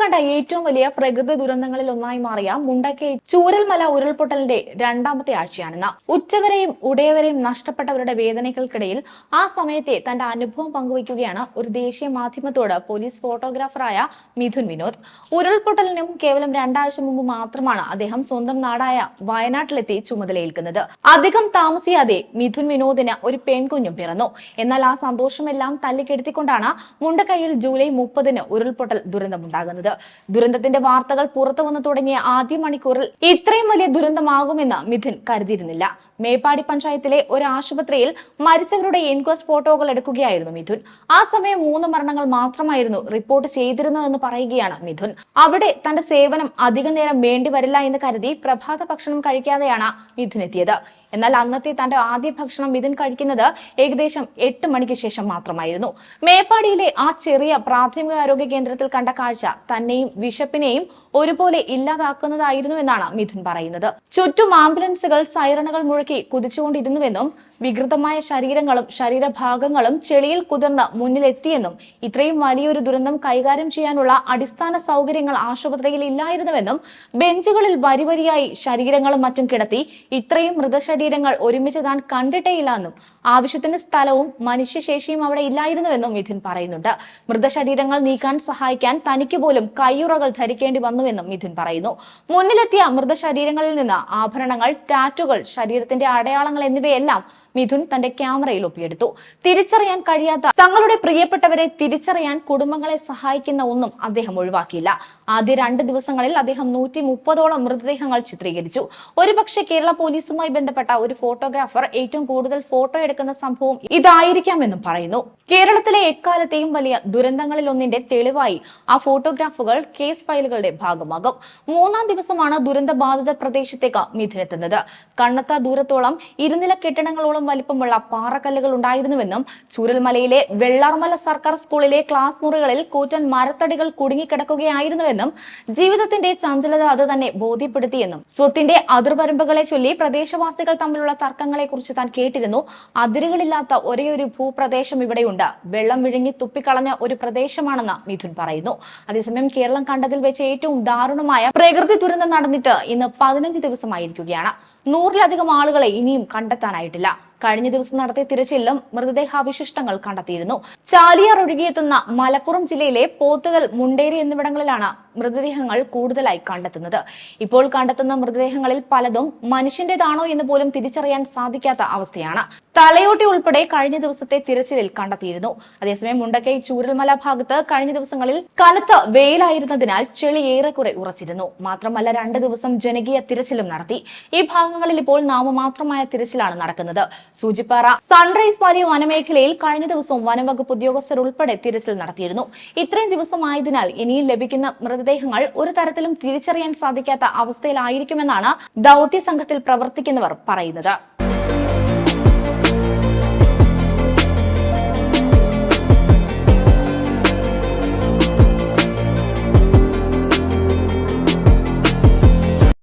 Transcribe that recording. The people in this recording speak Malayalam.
കണ്ട ഏറ്റവും വലിയ പ്രകൃതി ദുരന്തങ്ങളിൽ ഒന്നായി മാറിയ മുണ്ടക്കൈ ചൂരൽമല ഉരുൾപൊട്ടലിന്റെ രണ്ടാമത്തെ ആഴ്ചയാണിന്ന്. ഉച്ചവരെയും ഉടയവരെയും നഷ്ടപ്പെട്ടവരുടെ വേദനകൾക്കിടയിൽ ആ സമയത്തെ തന്റെ അനുഭവം പങ്കുവയ്ക്കുകയാണ് ഒരു ദേശീയ മാധ്യമത്തോട് പോലീസ് ഫോട്ടോഗ്രാഫറായ മിഥുൻ വിനോദ്. ഉരുൾപൊട്ടലിനും കേവലം രണ്ടാഴ്ച മുമ്പ് മാത്രമാണ് അദ്ദേഹം സ്വന്തം നാടായ വയനാട്ടിലെത്തി ചുമതലയേൽക്കുന്നത്. അധികം താമസിയാതെ മിഥുൻ വിനോദിന് ഒരു പെൺകുഞ്ഞും പിറന്നു. എന്നാൽ ആ സന്തോഷമെല്ലാം തല്ലിക്കെടുത്തിക്കൊണ്ടാണ് മുണ്ടക്കൈയിൽ ജൂലൈ മുപ്പതിന് ഉരുൾപൊട്ടൽ ദുരന്തമുണ്ടാകുന്നത്. ദുരന്തത്തിന്റെ വാർത്തകൾ പുറത്തു വന്നു തുടങ്ങിയ ആദ്യ മണിക്കൂറിൽ ഇത്രയും വലിയ ദുരന്തമാകുമെന്ന് മിഥുൻ കരുതിയിരുന്നില്ല. മേപ്പാടി പഞ്ചായത്തിലെ ഒരു ആശുപത്രിയിൽ മരിച്ചവരുടെ എൻക്വസ്റ്റ് ഫോട്ടോകൾ എടുക്കുകയായിരുന്നു മിഥുൻ. ആ സമയം മൂന്ന് മരണങ്ങൾ മാത്രമായിരുന്നു റിപ്പോർട്ട് ചെയ്തിരുന്നതെന്ന് പറയുകയാണ് മിഥുൻ. അവിടെ തന്റെ സേവനം അധിക നേരം വേണ്ടി വരില്ല എന്ന് കരുതി പ്രഭാത ഭക്ഷണം കഴിക്കാതെയാണ് മിഥുൻ എത്തിയത്. എന്നാൽ അന്നത്തെ തന്റെ ആദ്യ ഭക്ഷണം മിഥുൻ കഴിക്കുന്നത് ഏകദേശം എട്ട് മണിക്ക് ശേഷം മാത്രമായിരുന്നു. മേപ്പാടിയിലെ ആ ചെറിയ പ്രാഥമിക ആരോഗ്യ കേന്ദ്രത്തിൽ കണ്ട കാഴ്ച തന്നെയും വിശപ്പിനെയും ഒരുപോലെ ഇല്ലാതാക്കുന്നതായിരുന്നുവെന്നാണ് മിഥുൻ പറയുന്നത്. ചുറ്റും ആംബുലൻസുകൾ സൈറണുകൾ മുഴക്കി കുതിച്ചുകൊണ്ടിരുന്നുവെന്നും വികൃതമായ ശരീരങ്ങളും ശരീരഭാഗങ്ങളും ചെളിയിൽ കുതിർന്ന് മുന്നിലെത്തിയെന്നും ഇത്രയും വലിയൊരു ദുരന്തം കൈകാര്യം ചെയ്യാനുള്ള അടിസ്ഥാന സൗകര്യങ്ങൾ ആശുപത്രിയിൽ ഇല്ലായിരുന്നുവെന്നും ബെഞ്ചുകളിൽ വരിവരിയായി ശരീരങ്ങളും മറ്റും കിടത്തി ഇത്രയും മൃതശരീരങ്ങൾ ഒരുമിച്ച് താൻ കണ്ടിട്ടേയില്ല എന്നും ആവശ്യത്തിന് സ്ഥലവും മനുഷ്യശേഷിയും അവിടെ ഇല്ലായിരുന്നുവെന്നും മിഥുൻ പറയുന്നുണ്ട്. മൃതശരീരങ്ങൾ നീക്കാൻ സഹായിക്കാൻ തനിക്ക് പോലും കയ്യുറകൾ ധരിക്കേണ്ടി വന്നുവെന്നും മിഥുൻ പറയുന്നു. മുന്നിലെത്തിയ അമൃത ശരീരങ്ങളിൽ നിന്ന് ആഭരണങ്ങൾ ടാറ്റുകൾ ശരീരത്തിന്റെ അടയാളങ്ങൾ എന്നിവയെല്ലാം മിഥുൻ തന്റെ ക്യാമറയിൽ ഒപ്പിയെടുത്തു. തിരിച്ചറിയാൻ കഴിയാത്ത തങ്ങളുടെ പ്രിയപ്പെട്ടവരെ തിരിച്ചറിയാൻ കുടുംബങ്ങളെ സഹായിക്കുന്ന ഒന്നും അദ്ദേഹം ഒഴിവാക്കിയില്ല. ആദ്യ രണ്ട് ദിവസങ്ങളിൽ അദ്ദേഹം നൂറ്റി മുപ്പതോളം മൃതദേഹങ്ങൾ ചിത്രീകരിച്ചു. ഒരുപക്ഷെ കേരള പോലീസുമായി ബന്ധപ്പെട്ട ഒരു ഫോട്ടോഗ്രാഫർ ഏറ്റവും കൂടുതൽ ഫോട്ടോ എടുക്കുന്ന സംഭവം ഇതായിരിക്കാമെന്നും പറയുന്നു. കേരളത്തിലെ എക്കാലത്തെയും വലിയ ദുരന്തങ്ങളിൽ ഒന്നിന്റെ തെളിവായി ആ ഫോട്ടോഗ്രാഫുകൾ കേസ് ഫയലുകളുടെ ഭാഗമാകും. മൂന്നാം ദിവസമാണ് ദുരന്ത ബാധിത പ്രദേശത്തേക്ക് മിഥുനെത്തുന്നത്. കണ്ണത്ത ദൂരത്തോളം ഇരുനില കെട്ടിടങ്ങളോളം വലിപ്പമുള്ള പാറക്കല്ലുകൾ ഉണ്ടായിരുന്നുവെന്നും ചൂരൽമലയിലെ വെള്ളാർമല സർക്കാർ സ്കൂളിലെ ക്ലാസ് മുറികളിൽ കൂറ്റൻ മരത്തടികൾ കുടുങ്ങിക്കിടക്കുകയായിരുന്നുവെന്നും ജീവിതത്തിന്റെ ചഞ്ചലത അത് തന്നെ ബോധ്യപ്പെടുത്തിയെന്നും സ്വത്തിന്റെ അതിർവരമ്പുകളെ ചൊല്ലി പ്രദേശവാസികൾ തമ്മിലുള്ള തർക്കങ്ങളെക്കുറിച്ച് താൻ കേട്ടിരുന്നു. അതിരുകളില്ലാത്ത ഒരേയൊരു ഭൂപ്രദേശം ഇവിടെയുണ്ട്. വെള്ളം വിഴുങ്ങി തുപ്പിക്കളഞ്ഞ ഒരു പ്രദേശമാണെന്ന് മിഥുൻ പറയുന്നു. അതേസമയം കേരളം കണ്ടതിൽ വെച്ച് ഏറ്റവും ദാരുണമായ പ്രകൃതി ദുരന്തം നടന്നിട്ട് ഇന്ന് പതിനഞ്ച് ദിവസമായിരിക്കുകയാണ്. നൂറിലധികം ആളുകളെ ഇനിയും കണ്ടെത്താനായിട്ടില്ല. കഴിഞ്ഞ ദിവസം നടത്തിയ തിരച്ചിലും മൃതദേഹാവശിഷ്ടങ്ങൾ കണ്ടെത്തിയിരുന്നു. ചാലിയാർ ഒഴുകിയെത്തുന്ന മലപ്പുറം ജില്ലയിലെ പോത്തുകൽ മുണ്ടേരി എന്നിവിടങ്ങളിലാണ് മൃതദേഹങ്ങൾ കൂടുതലായി കണ്ടെത്തുന്നത്. ഇപ്പോൾ കണ്ടെത്തുന്ന മൃതദേഹങ്ങളിൽ പലതും മനുഷ്യന്റേതാണോ എന്ന് പോലും തിരിച്ചറിയാൻ സാധിക്കാത്ത അവസ്ഥയാണ്. തലയോട്ടി ഉൾപ്പെടെ കഴിഞ്ഞ ദിവസത്തെ തിരച്ചിലിൽ കണ്ടെത്തിയിരുന്നു. അതേസമയം മുണ്ടക്കൈ ചൂരൽമല ഭാഗത്ത് കഴിഞ്ഞ ദിവസങ്ങളിൽ കനത്ത വെയിലായിരുന്നതിനാൽ ചെളി ഏറെക്കുറെ ഉറച്ചിരുന്നു. മാത്രമല്ല രണ്ട് ദിവസം ജനകീയ തിരച്ചിലും നടത്തി. ഈ ഭാഗങ്ങളിൽ ഇപ്പോൾ നാമമാത്രമായ തിരച്ചിലാണ് നടക്കുന്നത്. സൂചിപ്പാറ സൺറൈസ് വാലി വനമേഖലയിൽ കഴിഞ്ഞ ദിവസം വനംവകുപ്പ് ഉദ്യോഗസ്ഥർ ഉൾപ്പെടെ തിരച്ചിൽ നടത്തിയിരുന്നു. ഇത്രയും ദിവസമായതിനാൽ ഇനിയും ലഭിക്കുന്ന മൃതദേഹങ്ങൾ ഒരു തരത്തിലും തിരിച്ചറിയാൻ സാധിക്കാത്ത അവസ്ഥയിലായിരിക്കുമെന്നാണ് ദൗത്യ സംഘത്തിൽ പ്രവർത്തിക്കുന്നവർ പറയുന്നത്.